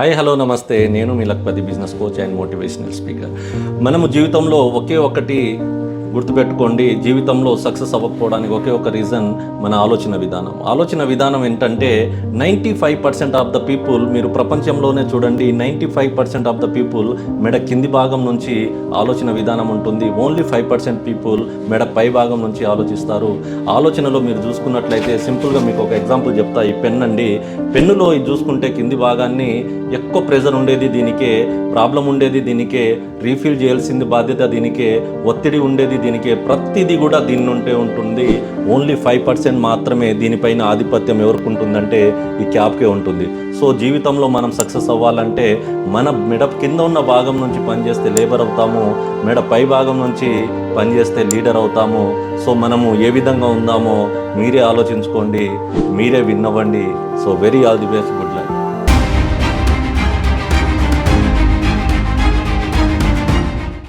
Hi hello నమస్తే. నేను మీ lakhpati business coach and motivational speaker. మనము జీవితంలో ఒకే ఒకటి గుర్తుపెట్టుకోండి జీవితంలో సక్సెస్ అవ్వకపోవడానికి ఒకే ఒక రీజన్ మన ఆలోచన విధానం. ఆలోచన విధానం ఏంటంటే ninety five percent of the people మీరు ప్రపంచంలోనే చూడండి ninety five percent of the people మెడ కింది భాగం నుంచి ఆలోచన విధానం ఉంటుంది. ఓన్లీ ఫైవ్ పర్సెంట్ పీపుల్ మెడ పై భాగం నుంచి ఆలోచిస్తారు. ఆలోచనలో మీరు చూసుకున్నట్లయితే సింపుల్గా మీకు ఒక ఎగ్జాంపుల్ చెప్తా. ఈ పెన్ అండి. పెన్నులో ఇది చూసుకుంటే కింది భాగాన్ని ఎక్కువ ప్రెజర్ ఉండేది దీనికే ప్రాబ్లం ఉండేది దీనికే రీఫిల్ చేయాల్సింది బాధ్యత దీనికే ఒత్తిడి ఉండేది దీనికి ప్రతిదీ కూడా దీని ఉంటే ఉంటుంది. ఓన్లీ ఫైవ్ పర్సెంట్ మాత్రమే దీనిపైన ఆధిపత్యం ఎవరికి ఉంటుందంటే ఈ క్యాప్కే ఉంటుంది. సో జీవితంలో మనం సక్సెస్ అవ్వాలంటే మన మెడ కింద ఉన్న భాగం నుంచి పనిచేస్తే లేబర్ అవుతాము మెడ పై భాగం నుంచి పనిచేస్తే లీడర్ అవుతాము. సో మనము ఏ విధంగా ఉందామో మీరే ఆలోచించుకోండి మీరే విన్నవ్వండి. So very all the best